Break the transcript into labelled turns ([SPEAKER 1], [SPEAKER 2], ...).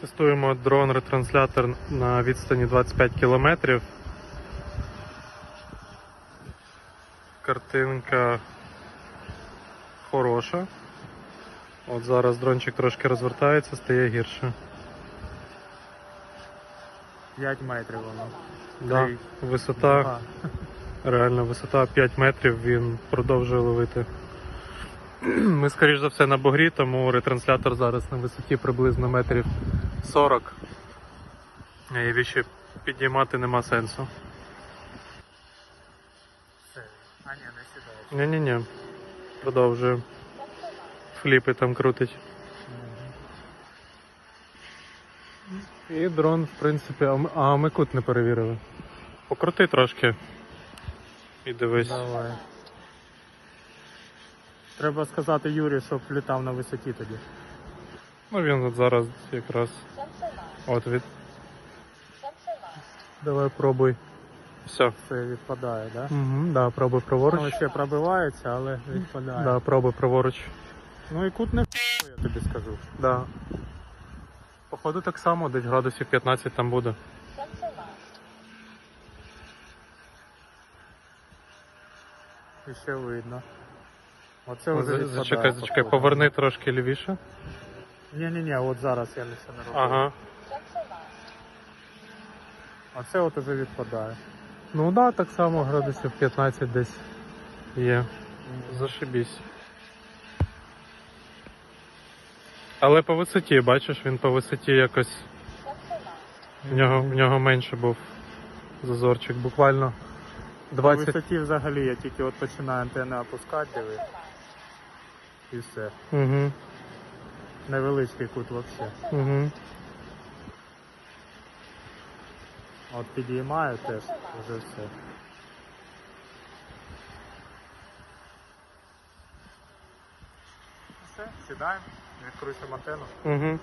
[SPEAKER 1] Тестуємо дрон-ретранслятор на відстані 25 км. Картинка хороша. От зараз дрончик трошки розвертається, стає гірше.
[SPEAKER 2] 5 метрів воно.
[SPEAKER 1] Да, висота,
[SPEAKER 2] Ага.
[SPEAKER 1] реально висота 5 метрів, він продовжує ловити. Ми, скоріш за все, на бугрі, тому ретранслятор зараз на висоті приблизно метрів 40. І більше піднімати нема сенсу.
[SPEAKER 2] Все. А ні, не сідає.
[SPEAKER 1] Ні-ні-ні. Продовжує. Фліпи там крутить. І дрон, в принципі, а ми, а ми кут не перевірили. Покрути трошки. І дивись.
[SPEAKER 2] Давай. Треба сказати Юрі, щоб літав на висоті тоді.
[SPEAKER 1] Ну він от зараз якраз. От від. Давай пробуй. Все.
[SPEAKER 2] Це відпадає, так? Да?
[SPEAKER 1] Угу, да, пробуй праворуч.
[SPEAKER 2] Воно ще пробивається, але відпадає.
[SPEAKER 1] Да, пробуй праворуч.
[SPEAKER 2] Ну і кут не я тобі скажу.
[SPEAKER 1] Да. Походу так само, десь градусів 15 там буде.
[SPEAKER 2] І ще видно. Оце вже відпадає.
[SPEAKER 1] Зачекай, зачекай, поверни трошки лівіше.
[SPEAKER 2] Ні-ні-ні, от зараз я не все не роблю.
[SPEAKER 1] Ага.
[SPEAKER 2] А це от уже відпадає.
[SPEAKER 1] Ну да, так само градусів 15 десь є. Зашибісь. Але по висоті, бачиш, він по висоті якось. В нього, в нього менше був зазорчик, буквально
[SPEAKER 2] По
[SPEAKER 1] 20.
[SPEAKER 2] висоті взагалі я тільки от починаю антенни опускати, диви. І все.
[SPEAKER 1] Угу,
[SPEAKER 2] Невеличкий кут взагалі.
[SPEAKER 1] угу.
[SPEAKER 2] От підіймаю теж, вже все. Все, сідаємо, відкручуємо антенну.
[SPEAKER 1] Угу.